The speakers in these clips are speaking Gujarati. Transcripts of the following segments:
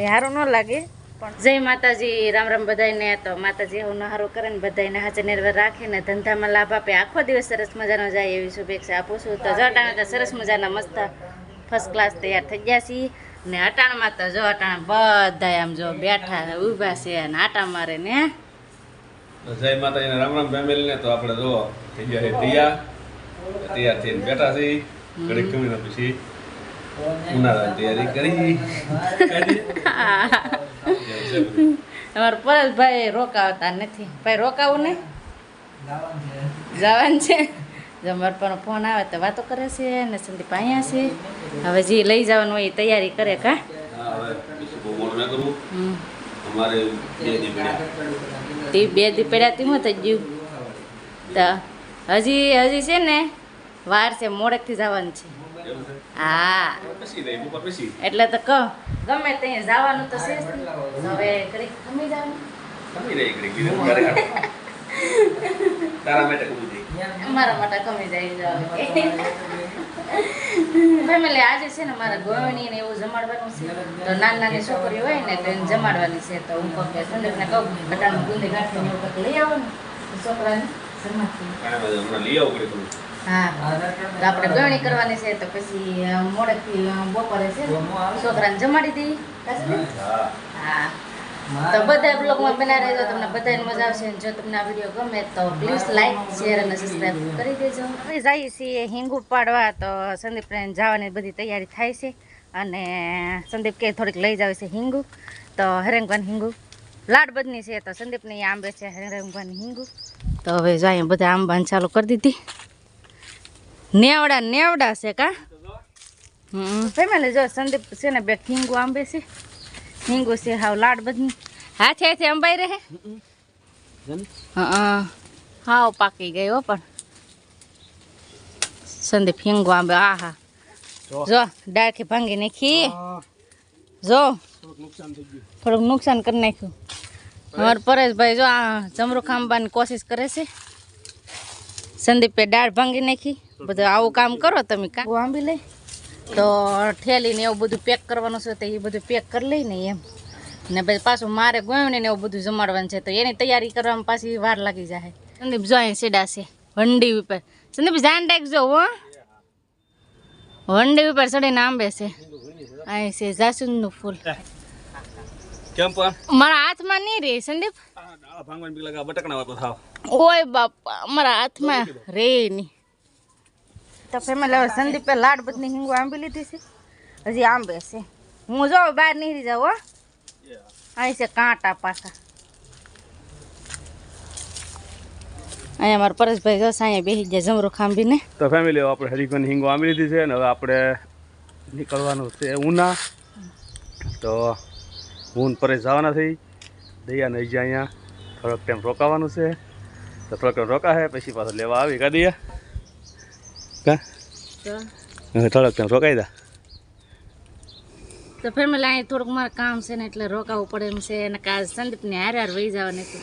તે સારું ન લાગે પણ જય માતાજી રામ રામ બધાને તો માતાજી એવું હારું કરે ને બધાને હાજર નિર્ભર રાખીને ધંધામાં લાભ આપે. આખો દિવસ સરસ મજાનો જાય એવી શુભેચ્છા આપું છું. તો જો અટાણે તો સરસ મજાના મસ્ત ફર્સ્ટ ક્લાસ તૈયાર થઈ ગયા છીએ. ને અટાણમાં તો જો અટાણ બધા આમ જો બેઠા ઊભા છે અને આટા મારે ને. જય માતાજીને રામ રામ ફેમિલીને. તો આપણે જો થઈ ગયા છે તૈયાર તૈયાર થઈને બેઠા છીએ. ઘડી કમી પછી ઉનાળાની તૈયારી કરી. અમારા પરેશભાઈ રોકાવતા નથી. ભાઈ રોકાવું ને જવાનું છે. જો મારા પર ફોન આવે તો વાતો કરે છે ને સંદીપ અહીંયા છે. હવે જે લઈ જવાનું હોય એ તૈયારી કરે કા? તે બે દી પડ્યા તેમાં થઈ ગયું. તો હજી હજી છે ને? વાર છે મોડેકથી જવાનું છે. હા. એટલે તો કહો ગમે તે જવાનું તો છે હવે ઘડીક ખમી જવાનું. કમી રહી. ઘડીક તારા માટે કમી જાય. મારા માટે કમી જાય ફેમિલી આજે છે ને મારા ગોવણી ને એવું જમાડવાનું છે. તો નાની નાની છોકરીઓ હોય ને તો એને જમાડવાની છે. તો હું કહું સંદેશ ને કહું બટાનું ગુંદી ગાંઠી ને એવું લઈ આવો ને છોકરાને જમાડતી લઈ આવું થોડું. હા. તો આપણે ગરણી કરવાની છે, તો પછી મોડેથી બપોરે છે. છોકરાને જમાડી દઈ હા. તો બધા બ્લોગમાં બના રહેજો, તમને બધાને મજા આવશે. જો તમને આ વીડિયો ગમે, તો પ્લીઝ લાઈક, શેર અને સબસ્ક્રાઈબ કરી દેજો. હવે જઈએ છીએ હિંગુ પાડવા, તો સંદીપને જવાની બધી તૈયારી થાય છે. અને સંદીપ કે થોડીક લઈ જાવે છે હિંગુ તો હરેંગવાન હિંગુ લાડ બદની છે, તો સંદીપને આંબે છે, હરેંગવાન હિંગુ તો હવે જાય બધા આંબાને ચાલુ કરી દીધી. નેવડા નેવડા છે કા? હમ. ફેમિલી જો સંદીપ છે ને બે હિંગુ આંબે છે. હિંગુ છે હાવ લાડ બધી. હાથે હાથે અંબાઈ રહે? હા હાવ પાકી ગઈ હો પણ. સંદીપ હિંગુ આંબે આ હા. જો. ડાળખી ભાંગી નાખી. જો. થોડુંક નુકસાન કરી નાખ્યું. અમારા પરેશભાઈ જો આ જમરૂ ખાંબાની કોશિશ કરે છે. સંદીપે દાળ ભાંગી નાખી. બધું આવું કામ કરો તમે કા? આંબી લઈ તો ઠેલીને એવું બધું પેક કરવાનું છે તો એ બધું પેક કરી લઈ ને એમ. ને પછી પાછું મારે ગોયું ને એવું બધું જમાડવાનું છે તો એની તૈયારી કરવામાં પાછી વાર લાગી જાય. સંદીપ જો અહીં સીડા છે વંડી ઉપર. સંદીપ ધ્યાન રાખજો હો. વંડી ઉપર ચડીને આંબે છે. અહીં છે જાસુંદનું ફૂલ. કેમ પણ? મારા હાથમાં નહીં રે સંદીપ. ભાંગવાની બટકણા વાતો થાવ. ઓય બાપા મારા હાથમાં રે નહીં. તો ફેમિલી હવે સંદીપે લાડ બધી હિંગો આંબી લીધી છે. હજી આંબે છે. હું જો બહાર નીકળી જાઉં, હો. અહીં છે કાંટા પાછા. અહીંયા મારા પરેશભાઈ જશે, અહીંયા બેસી ગયા જમરો ખાંભીને. તો ફેમિલી આપણે હરીફાની હિંગો આંબી લીધી છે અને હવે આપણે નીકળવાનું છે ઉના. તો હું પરેશ જવાના થઈ દૈયા નહીં જાય અહીંયા થોડોક ટાઈમ રોકાવાનું છે. તો થોડોક ટાઈમ રોકાશે, પછી પાછો લેવા આવી, કા દૈયા? કા થોડોક ટાઈમ રોકાઈ દા તો ફેમિલી અહીં થોડુંક મારે કામ છે ને એટલે રોકાવું પડે એમ છે અને કાલ સંદીપને હારે હાર વહી જવાની હતી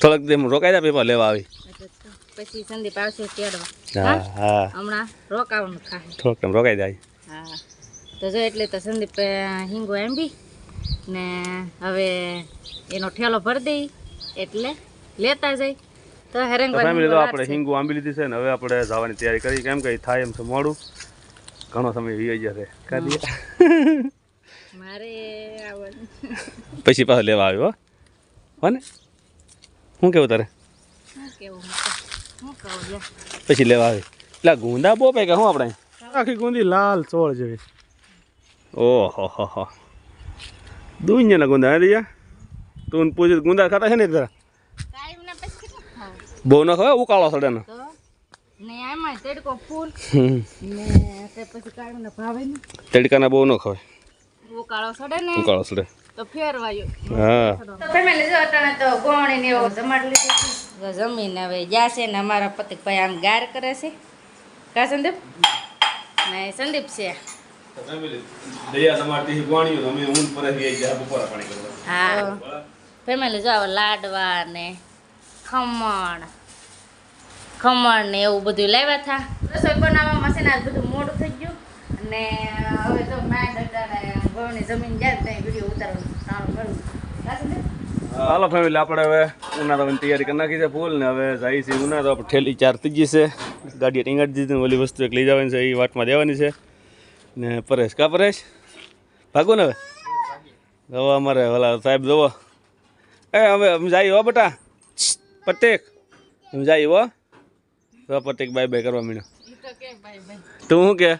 થોડોક રોકાઈ દા પેપર લેવા આવી પછી સંદીપ આવશે તેડવા હા હા હમણાં રોકાવાનું થાય થોડોક ટાઈમ રોકાઈ જાય હા તો જો એટલે તો સંદીપ હિંગો એમ્બી ને હવે એનો ઠેલો ભરી દઈ એટલે લેતા જઈ તો હેરેંગ ફેમિલી તો આપણે હિંગુ આંબી લીધી છે ને હવે આપણે જવાની તૈયારી કરી. કેમ કે થાય એમ છે મોડું. ઘણો સમય વી જશે કા મારે આવવાનું. પછી પાછો લેવા આવ્યો હો. ને? શું કેવું તારે? શું કેવું? હું કહું લે પછી લેવા આવે. એટલે ગુંદા બહુ કે શું આપણે? આખી ગુંદી લાલ ચોળ જેવી. ઓહો હો હો. દુનિયાના ગુંદા હે દિયા? તું પૂછે ગુંદા ખાતા છે ને જરા કાયમ ના પછી કેટલું ખાવું હોય ઉકાળો સડે ને તડકાના બહુ ન ખવાય. ઉકાળો સડે ને ઉકાળો સડે તો ફેરવાયો. હા. તો ફેમિલી જો અટાણે તો ગોણી ને એવું જમાડી લીધું. છે હવે ગયા છે ને અમારા પતિકભાઈ આમ ગાર કરે છે. કા સંદીપ? ને સંદીપ છે. હા. ફેમિલી જો આવા લાડવા ને ખમણ. ખમણ ને એવું બધું લાવ્યા હતા. રસોઈ બનાવવામાં છે ને આજ બધું મોડું થઈ ગયું. અને હવે તો માય દડાને ગોળની જમીન જાય ત્યાં વીડિયો ઉતારવાનું સારું મળ્યું હાલો ફેમિલી આપણે હવે ઉનાળાની તૈયારી કરી નાખી છે ફૂલ ને હવે જાય છે ઉનાળો. આપણે ઠેલી ચાર થઈ ગઈ છે. ગાડી ટીંગાડી દીધી ઓલી વસ્તુ એક લઈ જવાની છે એ વાટમાં દેવાની છે. ને પરેશ કા પરેશ? ભાગો ને હવે? હવે અમારે ઓલા સાહેબ જવો. એ હવે જાય હો બેટા. પ્રત્યેક. સમજાય એવો? હો તો પ્રત્યેક બાય બાય કરવા મીણો ઈ તો શું કે?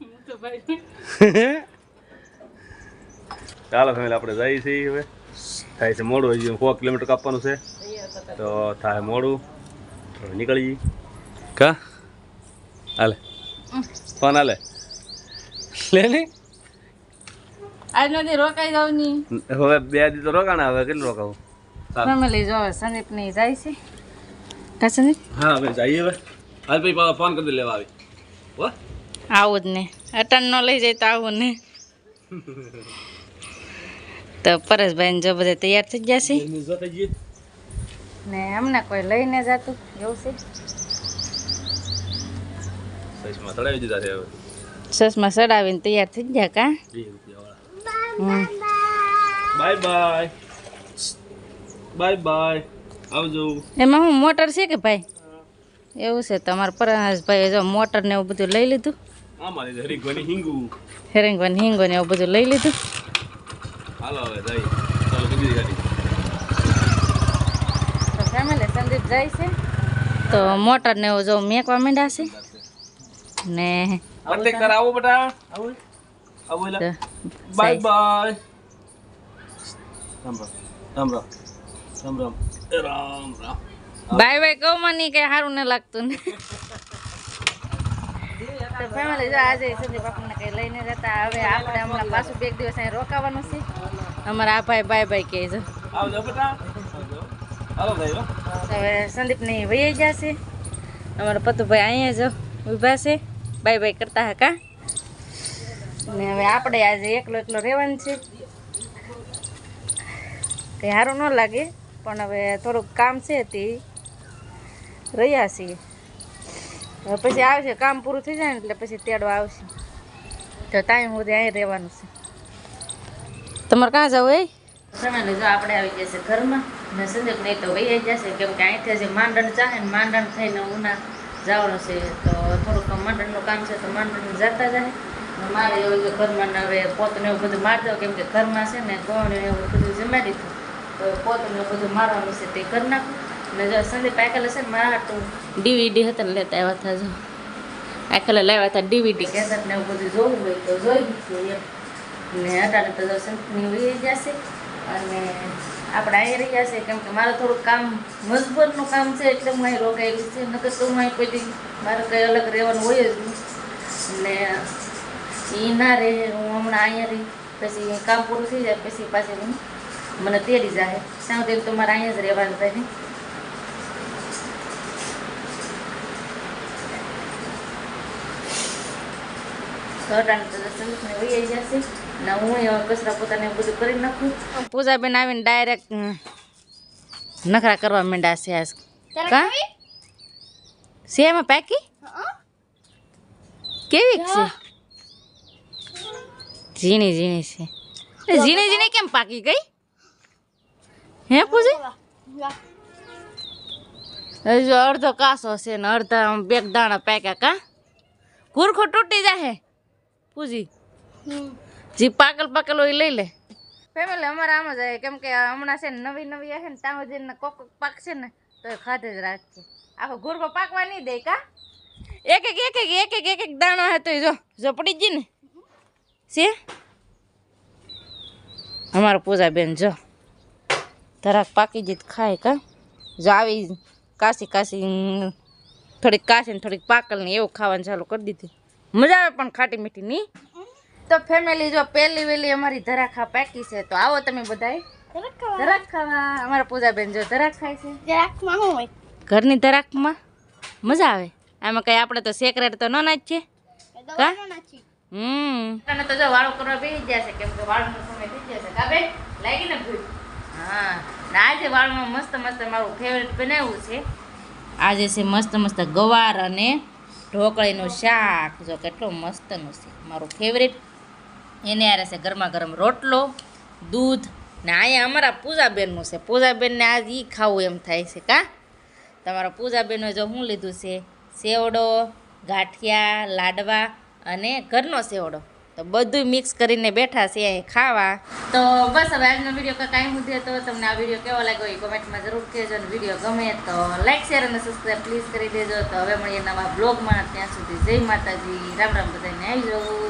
હું તો ભાઈ ચાલો ફેમિલી આપણે જઈએ છીએ હવે. થાય છે મોડું હજી સો કિલોમીટર કાપવાનું છે. તો થાય મોડું. નીકળી જઈએ. કા? હાલે. ફોન હાલે. લે ને. આજ નથી રોકાઈ જાવની હવે બે દી તો રોકાણ આવે કેટલું રોકાવું? ફેમિલી જો સંદીપની જાય છે. કા સંદીપ? હા હવે જઈએ હવે. હાલ પછી પાછો ફોન કરી દે લેવા આવી. હો? આવું જ ને. અટન નો લઈ જાય તો આવું ને. તો પરેશભાઈ જો બધા તૈયાર થઈ ગયા છે? ને અમને કોઈ લઈને જતું. એવું છે? સઈસમાં ચડાવી દીધા છે હવે. સસમાં ચડાવીને તૈયાર થઈ ગયા કા. Bye bye. Bye bye. આવજો. એમાં હું મોટર છે કે ભાઈ? એવું છે તમારા પરેશભાઈ જો મોટર ને એવું બધું લઈ લીધું? આમાં લીધે હરીકવાની હિંગુ. હેરિંગન હિંગો ને એવું બધું લઈ લીધું? હાલો હવે જઈએ. ચાલો બીજી ગાડી. તો ફેમિલી સંદીપ જાય છે. તો મોટર ને એવું જો મેકવા માંડ્યા છે. ને પ્રત્યેક તારે આવો બેટા. આવો. આવો bye bye Ram Ram Ram Ram Ram Ram Ram Ram. Bye bye કહું મને કઈ સારું ન લાગતું ને. તો ફેમિલી જો આજે સંદીપ આપણને કંઈ લઈને જતા હવે આપણે હમણાં પાછું બે એક દિવસ અહીં રોકાવાનું છે. અમારા આ ભાઈ બાય બાય કહે છે. હવે સંદીપની વહી જશે. અમારા પતુભાઈ અહીંયા જ ઊભા છે. બાય બાય કરતા હતા ને હવે આપણે આજે એકલો એકલો રહેવાનું છે. કંઈ સારું ન લાગે. પણ હવે થોડુંક કામ છે તે. રહ્યા છીએ. હવે પછી આવશે કામ પૂરું થઈ જાય ને એટલે પછી તેડવા આવશે. તો ટાઈમ સુધી અહીં રહેવાનું છે. તમારે ક્યાં જવું એ ફેમિલી જો આપણે આવી જશે ઘરમાં. ને સંદીપ નહીં તો વહી જશે કેમ કે અહીંથી જે માંડણ ચાહે ને માંડણ થઈને ઉના જવાનું છે. તો થોડુંક માંડણનું કામ છે તો માંડણ જતા જાય મારે એવું કે ઘરમાં ને હવે પોતને એવું બધું મારી દઉં કેમ કે ઘરમાં છે ને ગોળ એવું બધું જમાડી દીધું એવું બધું મારવાનું છે તે કરી નાખું. ને સંદીપ આકેલે છે ને મારા તો ડીવીડી હતા ને લેતા આવ્યા હતા જો. લાવ્યા હતા ડીવીડી. કેસેટ એવું બધું જોવું હોય તો જોઈ એમ. ને અટાણે તો સંતની વહી જશે અને આપણે અહીં રહી જશે કેમ કે મારે થોડુંક કામ મજબૂરનું કામ છે એટલે હું અહીં રોકાયેલી છે. નકર તો હું અહીં કોઈ મારે કંઈ અલગ રહેવાનું હોય જ ને એ ના રહે, હું હમણાં અહીંયા રહી. પછી કામ પૂરું થઈ જાય, પછી પાછી હું મને તેડી જાય સાવ સુધી તો મારે અહીંયા જ રહેવાનું થાય પૂજાબેન આવીને ડાયરેક્ટ નખરા કરવા માંડ્યા છે આજ. કા? છે પેકી? કેવી છે? ઝીણી ઝીણી છે. ઝીણી ઝીણી કેમ પાકી ગઈ? હે પૂજી? હજુ અડધો કાસો છે ને અડધા બેગ દાણા પાક્યા કા? ગુરખો તૂટી જાહે. પૂજી જી પાકલ પાકલ હોય લઈ લે. ફેમિલી અમારે આમ જ આવે કેમ કે હમણાં છે ને નવી નવી આવે ને ત્યાં જઈને કોક કોક પાકશે ને તો એ ખાતે જ રાખશે આખો ગુરખો પાકવા નહીં દે કા? એક એક એક એક એક એક એક એક દાણો હે તો જો જો પડી જ ને. છે. અમારા પૂજા બેન જો. ધરાક પાકી જીત ખાય કા? જો આવી કાશી કાશી થોડીક કાશી ને થોડીક પાકલ ને એવું ખાવાનું ચાલુ કરી દીધી. મજા આવે પણ ખાટી મીઠી નહીં તો ફેમિલી જો પહેલી વેલી અમારી ધરાખા પાકી છે તો આવો તમે બધાય. ધરાક ખાવા. અમારા પૂજાબેન જો ધરાક ખાય છે. ઘરની ધરાકમાં? મજા આવે. આમાં કઈ આપણે તો સેક્રેટ તો ન નાચીએ હમ. તો જો વાળો કરવા બેસી જશે કેમ કે વાળો સમય થઈ જશે કા લાગી ને ભૂલ. હા. આજે વાળમાં મસ્ત મસ્ત મારું ફેવરેટ બનાવ્યું છે. આજે છે મસ્ત મસ્ત ગવાર અને ઢોકળીનું શાક. જો કેટલું મસ્તનું છે મારું ફેવરેટ એને આરે છે ગરમા ગરમ રોટલો, દૂધ ને અહીંયા અમારા પૂજાબેનનું છે. પૂજાબેનને આજ એ ખાવું એમ થાય છે કા? તમારા પૂજાબેનો જો હું લીધું છે? સેવડો, ગાંઠિયા, લાડવા અને ઘરનો સેવડો. તો બધું મિક્સ કરીને બેઠા છીએ અહીં ખાવા. તો બસ હવે આજનો વીડિયો કાંઈ મુદ્દે તો તમને આ વીડિયો કેવો લાગ્યો એ કોમેન્ટમાં જરૂર કહેજો અને વીડિયો ગમે તો લાઈક શેર અને સબસ્ક્રાઈબ પ્લીઝ કરી દેજો. તો હવે મળીએ નવા બ્લોગમાં ત્યાં સુધી જય માતાજી. રામ રામ બધાને. આવી જાઓ.